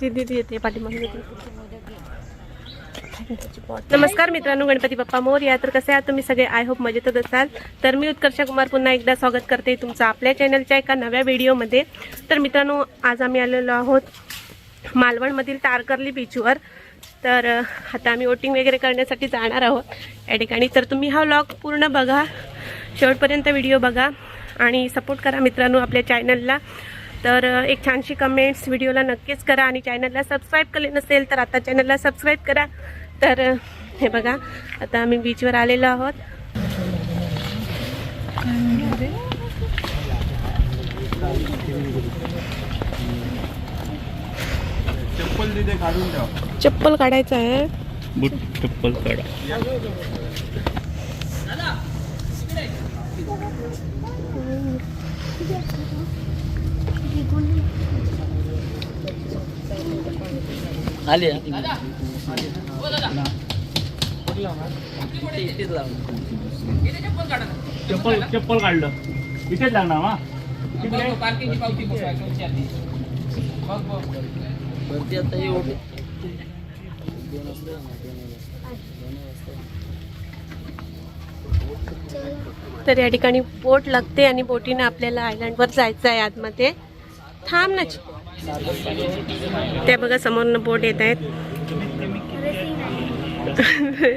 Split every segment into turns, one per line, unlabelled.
ती येते पाठीमागे नमस्कार मित्रांनो गणपती बाप्पा मोर या. तर कसे आहात तुम्ही सगळे? आय होप मजेतच असाल. तर मी उत्कर्ष कुमार पुन्हा एकदा स्वागत करते तुमचं आपल्या चॅनलच्या एका नव्या व्हिडिओमध्ये तर मित्रांनो आज आम्ही आलेलो आहोत मालवणमधील तारकर्ली बीचवर तर आता आम्ही वोटिंग वगैरे करण्यासाठी जाणार आहोत. या ठिकाणी तर तुम्ही हा व्लॉग पूर्ण बघा. शेवटपर्यंत व्हिडिओ बघा. आणि सपोर्ट करा मित्रांनो आपल्या चॅनलला तर एक छानशी कमेंट्स व्हिडिओला नक्कीच करा आणि चॅनलला सबस्क्राईब केले नसेल तर आता चॅनलला सबस्क्राईब करा. तर हे बघा आता आम्ही बीचवर आलेलो आहोत.
चप्पल
काढायचं आहे.
बूट चप्पल काढा.
आली
चप्पल चप्पल काढलं. इथेच लागणार मा
भरती आता हे ओढ
तर या ठिकाणी बोट लागते आणि बोटीनं आपल्याला आयलंडवर जायचं आहे आतमध्ये. थांब ना त्या बघा समोरनं बोट येत आहेत.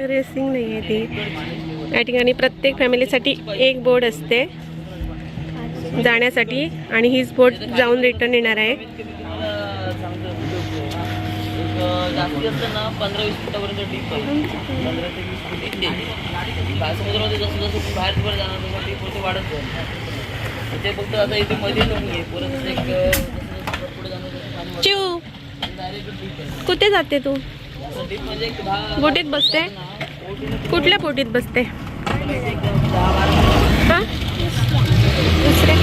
रेसिंग नाही आहे ती. या ठिकाणी प्रत्येक फॅमिलीसाठी एक बोट असते. जाण्यासाठी. आणि हीच बोट जाऊन रिटर्न येणार आहे.
जास्ती ना पंधरा वीस फुटापर्यंत डीप पंधरा ते वीस समुद्रामध्ये जसं जसं बाहेर वर जाणार तसं डीप वाढत जाईल. ते फक्त आता इथे मध्ये नाही आहे परत एक अं, जसं जसं पुढे जाणार तसं पाणी
चिव
डायरेक्ट डीप आहे
कुठे जाते तू? बोटीत बसते? कुठल्या बोटीत बसते? हां? दुसरे?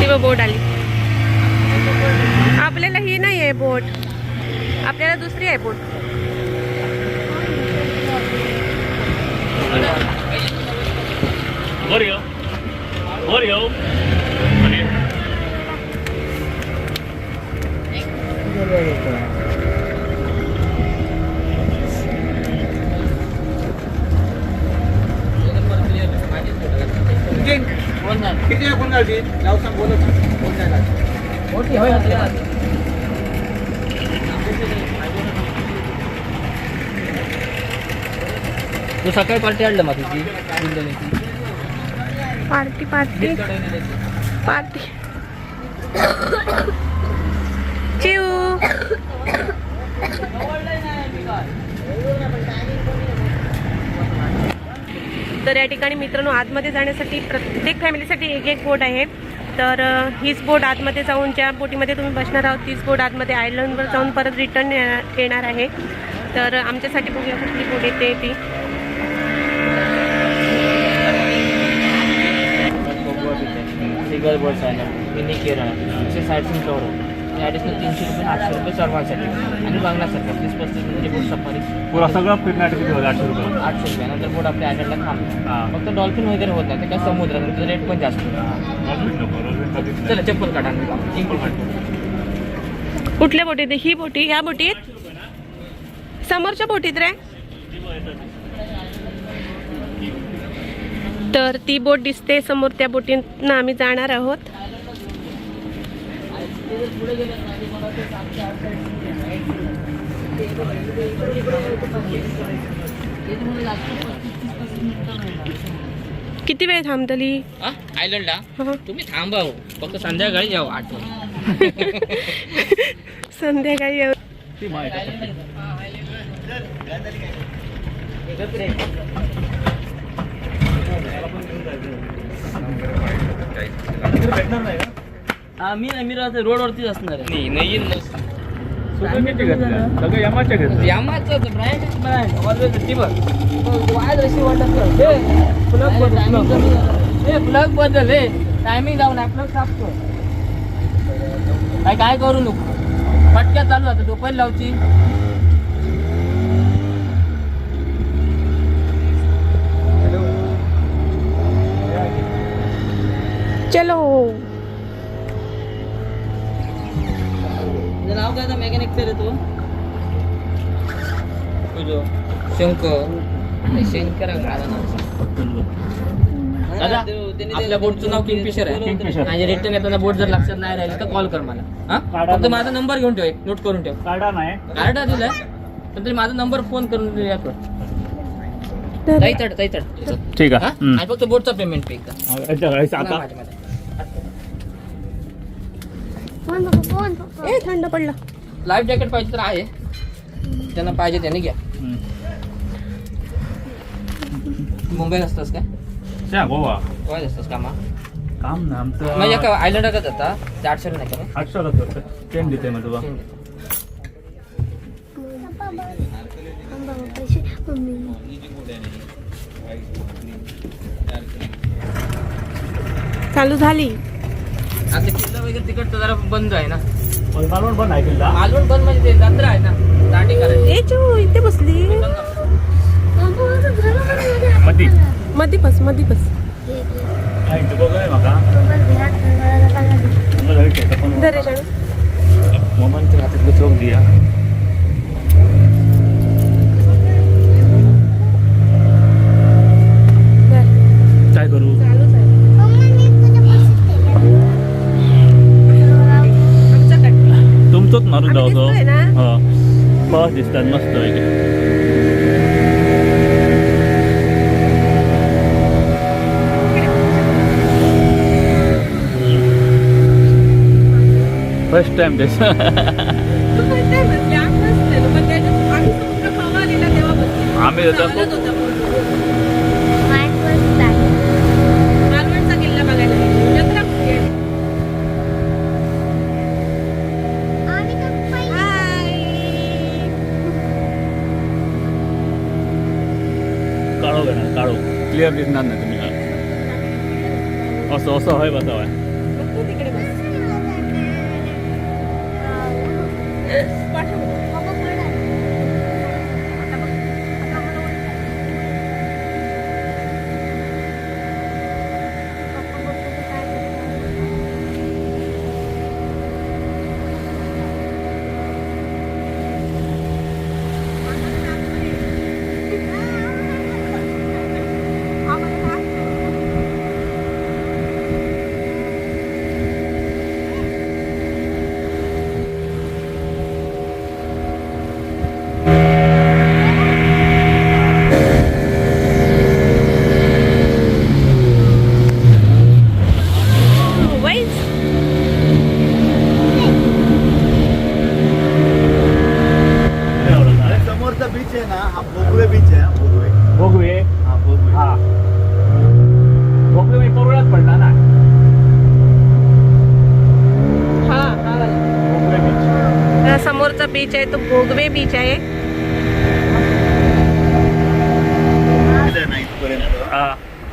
ती बोट आली. आपल्याला ही नाही आहे बोट. आपल्याला दुसरी आहे बोट.
वर येऊ. वर येऊ.
होय तू पार्टी आणलं मग तुझी
पार्टी पार्टी। पार्टी। तर या ठिकाणी मित्रांनो आतमध्ये जाण्यासाठी प्रत्येक फॅमिलीसाठी एक एक बोट आहे. तर हीच बोट आतमध्ये जाऊन ज्या बोटीमध्ये तुम्ही बसणार आहोत तीच बोट आतमध्ये आयलंडवर जाऊन परत रिटर्न येणार आहे. तर आमच्यासाठी बघूया कुठली बोट येते ती.
सिंगल बर्ड्स आहे ना. मिनी केरळ एकशे साठ सीट कवर ॲडिशनल तीनशे रुपये आठशे रुपये सर्वांसाठी. आणि बघण्यासाठी तीस पस्तीस म्हणजे बोट सफारी.
पुरा सगळं फिरण्यासाठी किती आठशे रुपये.
आठशे रुपये. नंतर बोट आपल्या आयलंडला. थांबतो फक्त डॉल्फिन वगैरे होत नाही ते काय समुद्रात त्याचं रेट पण जास्त. चला चप्पल काढा
कुठल्या बोटीत आहे? ही बोटी ह्या बोटीत? समोरच्या बोटीत रे. तर ती बोट दिसते समोर त्या बोटीतनं आम्ही जाणार आहोत. किती वेळ थांबतली?
आयलंडला?
हं.
तुम्ही थांबा हो. फक्त संध्याकाळी जाऊ आठ वाजता
संध्याकाळी येऊ
माहिती आहे. भेटणार नाही
मी नाही मी राहते रोडवरतीच असणार आहे. नाही नाही येईन मग
सगळं किती घेतलं? सगळं यमाच्या घेतलं.
यामाचं ब्रँड ब्रँड ऑलवेज ती बघ. वाय जशी वाटत प्लग बदल. हे प्लग बदल हे. टायमिंग जाऊन आहे प्लग साफ कर. काय काय करू नको. फटक्या चालू आता डोपायला लावची.
चलो.
नाव दादा मेकॅनिकचा येतो तुझो. शंकर. शंकर आहे.
दादा,
ते- ते-
आपल्या बोटचं नाव किंगफिशर आहे. आणि रिटर्न येताना बोट जर लक्षात नाही राहिलं तर कॉल कर मला. हा?
काढा
फक्त
ना.
माझा नंबर घेऊन ठेव नोट करून ठेव.
काढा नाही
कार्ड दिलाय पण तरी माझा नंबर फोन करून या कर.
तर-
ताई चढ ताई चढ.
ठीक
हा? आणि फक्त बोटचा पेमेंट पे एकदा
आता.
माझ्या.
ए थंड पडलं.
लाईफ जॅकेट पाहिजे तर आहे. त्यांना पाहिजे त्याने घ्या. मुंबईत असतास काय?
त्या गोवा.
काय असतास कामा
काम ना आमचं
म्हणजे काय आयलंडात जाता ते आठशे नाही का रे?
आठशेला करतो टेन देते मग तुला.
चालू झाली.
आता किल्ला वगैरे तिकट तर जरा बंद आहे ना.
मालवण पण आहे किल्ला.
मालवण बंद म्हणजे ते जत्रा आहे ना दांडी करायची.
ए चू इथे बसली.
मधी.
मधी बस मधी बस.
हा, इथे बघूया म्हाका तुमचं घरी ठेवतं पण
दरे जाणू
मोबाईलच्या हातातलं चौक दिया
धर.
काय करू
चालूच आहे आमचं काय
तुमचंच मारून
आम्ही
जाऊ
दिसतोय ना?
हो बस दिसतात मस्त वगैरे फर्स्ट टाइम दिस
तू first time. बसली, आम्ही
काळो क्लिअर दिसणार नाही तुम्ही असं असं होय बसावाय
बीच आहे
तो भोगवे बीच आहे.
हा.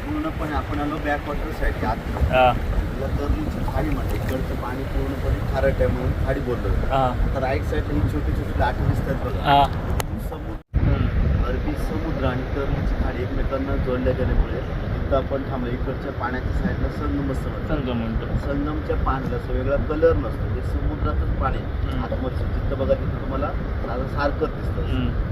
पूर्णपणे आपण आलो बॅक वॉटर साईड आत.
हा.
तुला तरुणची खाडी म्हणते इकडचं पाणी पूर्णपणे खारट आहे म्हणून खाडी बोललो.
हा.
आता राईट साईड ही छोटी छोटी लाटी दिसतात बघा.
हा.
समुद्र अरबी समुद्र आणि तरुणची खाडी एकमेकांना जोडल्या गेल्यामुळे तिथं आपण थांबलो. इकडच्या पाण्याच्या साईडला संगम असतं म्हणतात.
संग म्हणतो.
संगमच्या पाण्याला असं वेगळा कलर नसतो. ते समुद्रातच पाणी. आतमध्ये जिथं बघा तिथं तुम्हाला सारं सारखंच दिसतं.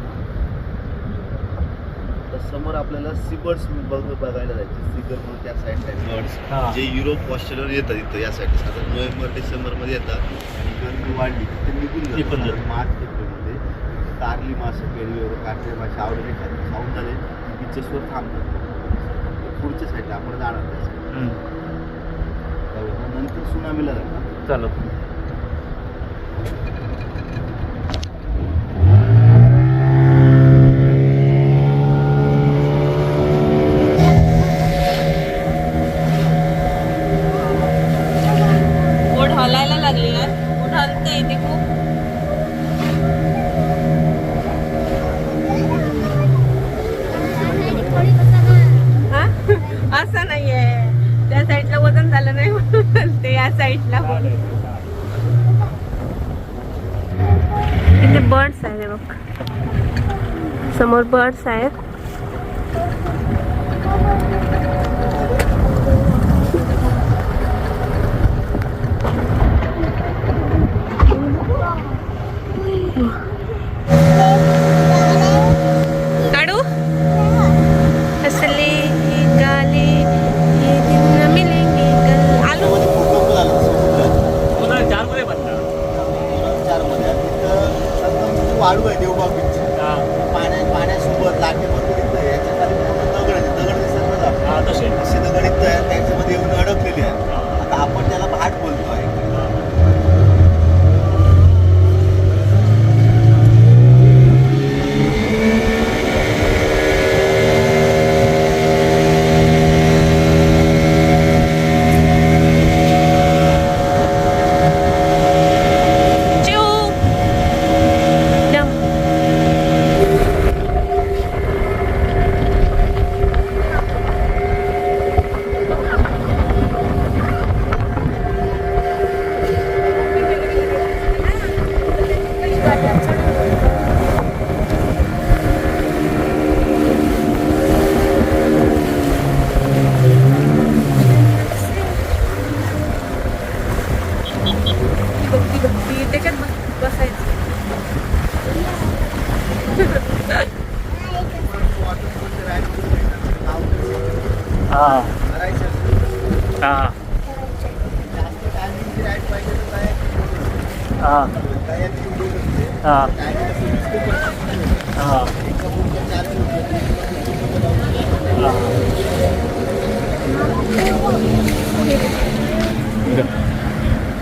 समोर आपल्याला सीबर्ड्स बघ बघायला जायचे. सीगर म्हणून त्या साईडला बर्ड्स
हा.
जे युरोप ऑस्ट्रेलियावर येतात इथं या साईड साधारण नोव्हेंबर डिसेंबरमध्ये येतात. आणि गर्दी वाढली की ते निघून जातात. मार्च एप्रिलमध्ये. कारली मासे केळी वगैरे काटले मासे आवडले खात खाऊन झाले. बीचेसवर थांबतात. पुढच्या साईडला आपण जाणार त्या side ला.
हम्म.
त्यावेळेला नंतर सुनामीला जाणार
चालत
लागली बोट हलते इथे खूप हा असं नाहीये. त्या साईडला वजन झालं नाही म्हणून ते या साईडला तिथे बर्ड्स आहे बघ. समोर बर्ड्स आहेत.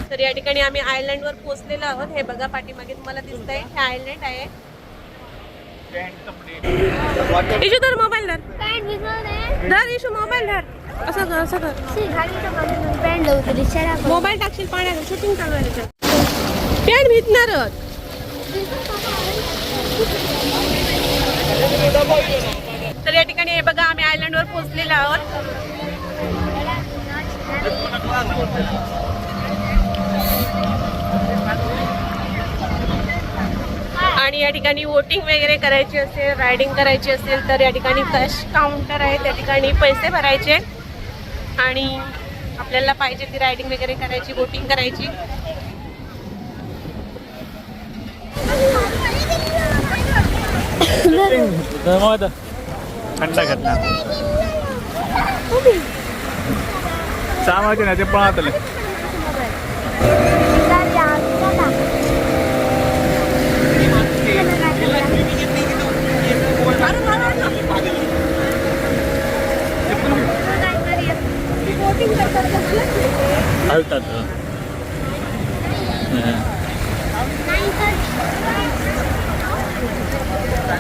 तर या ठिकाणी आम्ही आयलंडवर पोहोचलेलो आहोत. हे बघा पाठीमागे तुम्हाला दिसतंय. हे आयलंड आहे. इशू धर मोबाईल धर.
भिजवले
धर इशू मोबाईल धर. असं कर असं कर मोबाईल टाकशील पाण्यात. शूटिंग चालू आहे पॅन्ट भिजणारच तर या ठिकाणी हे बघा आम्ही आयलंडवर पोहोचलेलो आहोत. आणि या ठिकाणी वोटिंग वगैरे करायची असेल रायडिंग करायची असेल तर या ठिकाणी कॅश काउंटर आहे. त्या ठिकाणी पैसे भरायचे. आणि आपल्याला पाहिजे ती रायडिंग वगैरे करायची वोटिंग करायची.
मग थंड घटना सामाचे ना ते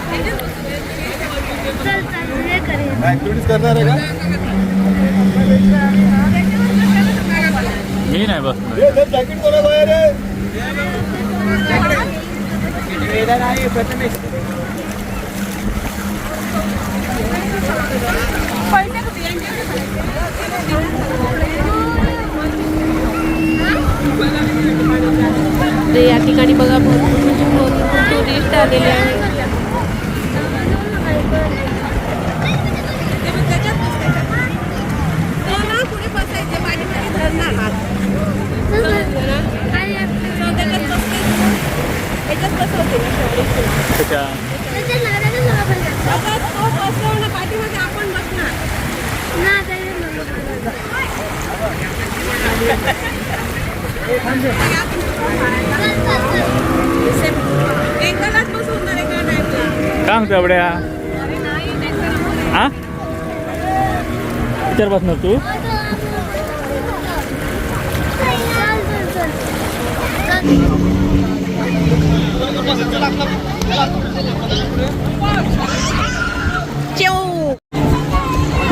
पळातले हलतात
चल चल हे करूया
ऍक्टिव्हिटीज करणार आहे का
मी नाही बसणार
जॅकेट कोणा बाहेर आहे
तर या ठिकाणी बघा भरपूर म्हणजे भरपूर टुरिस्ट आलेले आहेत
त्याच्या काय सांगतो एवढ्या हा विचार तू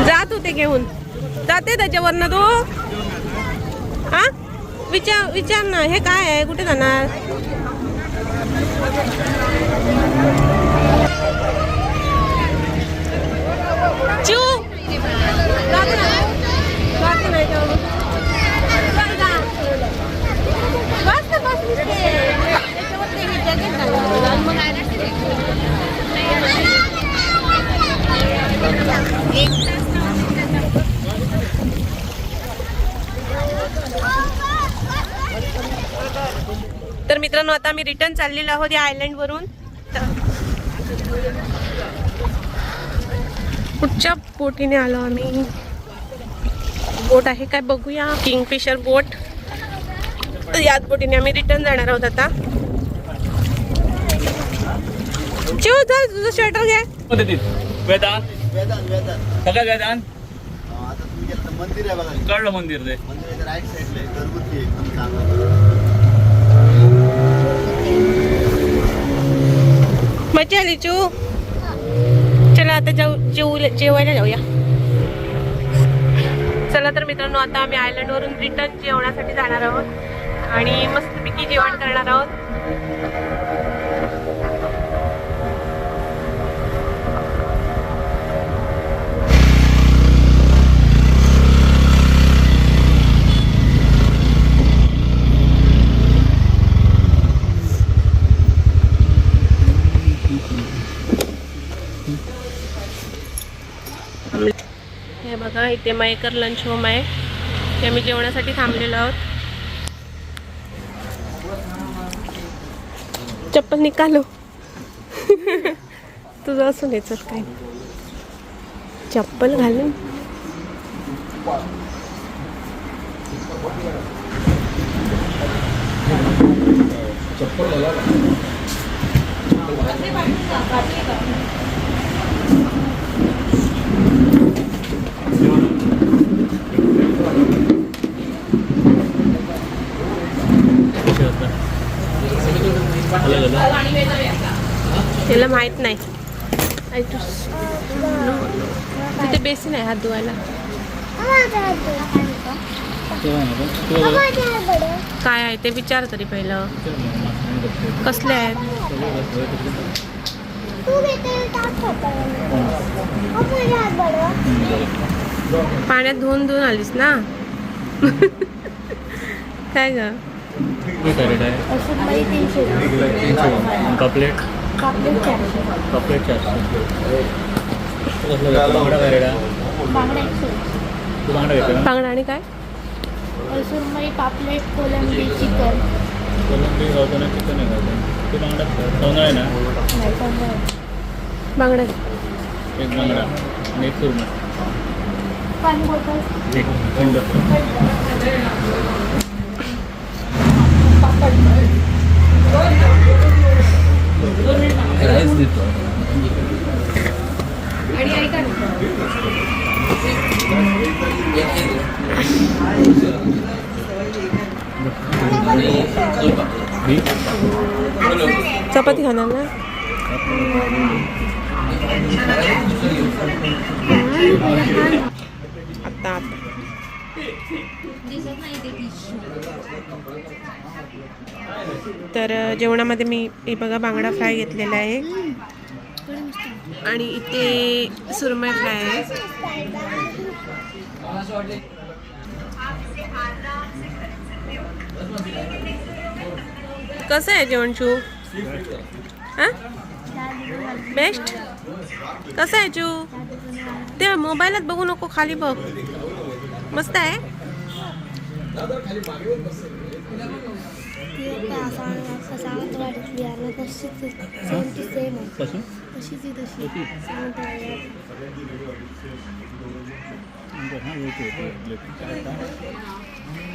जात होते घेऊन. जाते त्याच्यावरनं तू? हा? विचार विचार ना हे काय आहे? कुठे जाणार? चिव बस बस तर मित्रांनो आता मी रिटर्न चाललेलो आहोत या आयलंड पुढच्या बोटीने आलो आम्ही. बोट आहे काय बघूया. Kingfisher boat. तर याच बोटीने आम्ही रिटर्न जाणार आहोत आता. चिव चल तुझं स्वेटर घे.
वेदांत. सगळं
घेतलं मंदिर आहे बघा
कळलं मंदिर ते
राईट साईडला आहे घरगुती आहे एकदम चांगलं
मजा आली चू आता जाऊ जेऊ जेवायला जाऊया. चला तर मित्रांनो आता आम्ही आयलंड वरून रिटर्न जेवणासाठी जाणार आहोत. आणि मस्तपैकी जेवण करणार आहोत हे बघा इथे मयकर लंच होम आहे. ते आम्ही जेवणासाठी थांबलेलो आहोत. चप्पल निकालो. तुझं असून याच काय. चप्पल घालून.
चप्पल
त्याला माहीत नाही. तू तिथे बेसिन आहे हात धुवायला. काय आहे ते विचार तरी पहिलं. कसले आहेत? पाण्यात धुवून धुवून आलीस ना? काय ग?
कपलेट. कपलेट चारशे. बांगडा
आणि काय?
सुरमई पापलेट कोलंबी चिकन.
कोलंबी गावतो ना चिकन आहे गावतो ते बांगडा सौंदळा आहे ना?
बांगडा.
एक बांगडा. आणि एक
पाणी बॉटल
एक थंड
राईस देतो
बीफ
चपाती खाणार ना आता तर जेवणामध्ये मी हे बघा बांगडा फ्राय घेतलेला आहे. आणि इथे सुरमय फ्राय आहे. कसं आहे जेवण चू हां? बेस्ट कसं आहे चू? ते मोबाईलात बघू नको खाली बघ. मस्त आहे?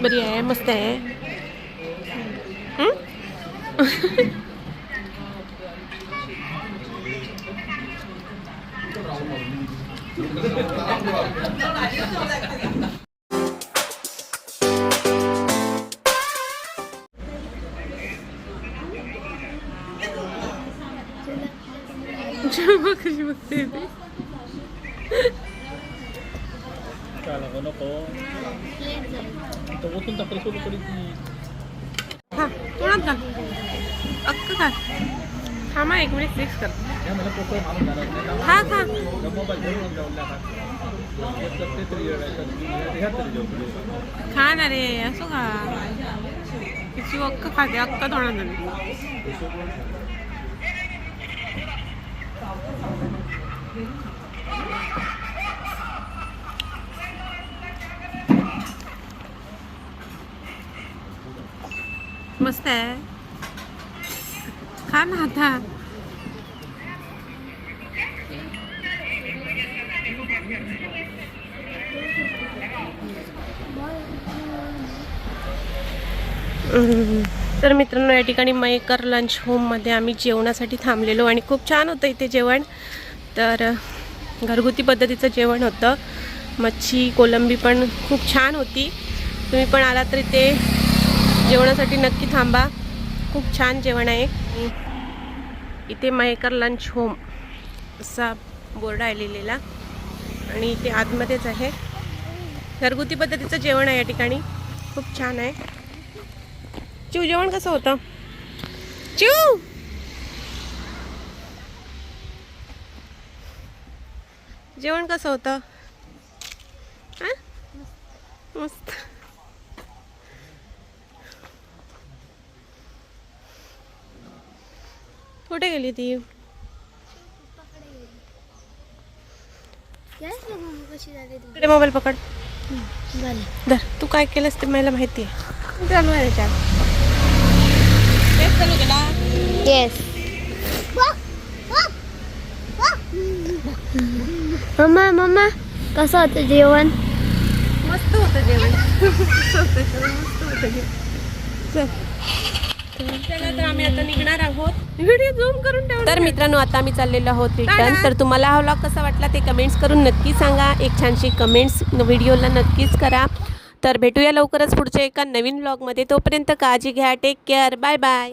बरी आहे मस्त आहे. ते
तरी येतात ह्या तरी जेवतो
खा ना रे असो खा. तिची अक्क खाते अक्क घाल. मस्त आहे. खा ना आता. तर मित्रांनो या ठिकाणी मयकर लंच होममध्ये आम्ही जेवणासाठी थांबलेलो आणि खूप छान होतं इथे जेवण. तर घरगुती पद्धतीचं जेवण होतं. मच्छी कोलंबी पण खूप छान होती. तुम्ही पण आला तर इथे जेवणासाठी नक्की थांबा. खूप छान जेवण आहे. इथे मयकर लंच होम असा बोर्ड आहे लिहिलेला. आणि इथे आतमध्येच आहे. घरगुती पद्धतीचं जेवण आहे या ठिकाणी. खूप छान आहे. चिव जेवण कसं होतं? चिव! जेवण कसं होतं? हा? मस्त. कुठे गेली ती? इकडे मोबाईल पकड. धर. तू काय केलंस ते मला माहिती आहे. चालू. आहे चालू केला
येस मम्मा मम्मा कसं होतं जेवण?
मस्त होतं जेवण. मस्त होतं जेवण, मस्त होतं जेवण. चल. चला तर आम्ही आता निघणार आहोत. व्हिडिओ झूम करून ठेवू. तर मित्रांनो आता आम्ही चाललेलो आहोत रिटर्न तर तुम्हाला हा व्लॉग कसा वाटला ते कमेंट्स करून नक्की सांगा. एक छानशी कमेंट्स व्हिडिओला नक्कीच करा. तर भेटूया लवकरच पुढच्या एका नवीन व्लॉगमध्ये तोपर्यंत काळजी घ्या. Take care bye bye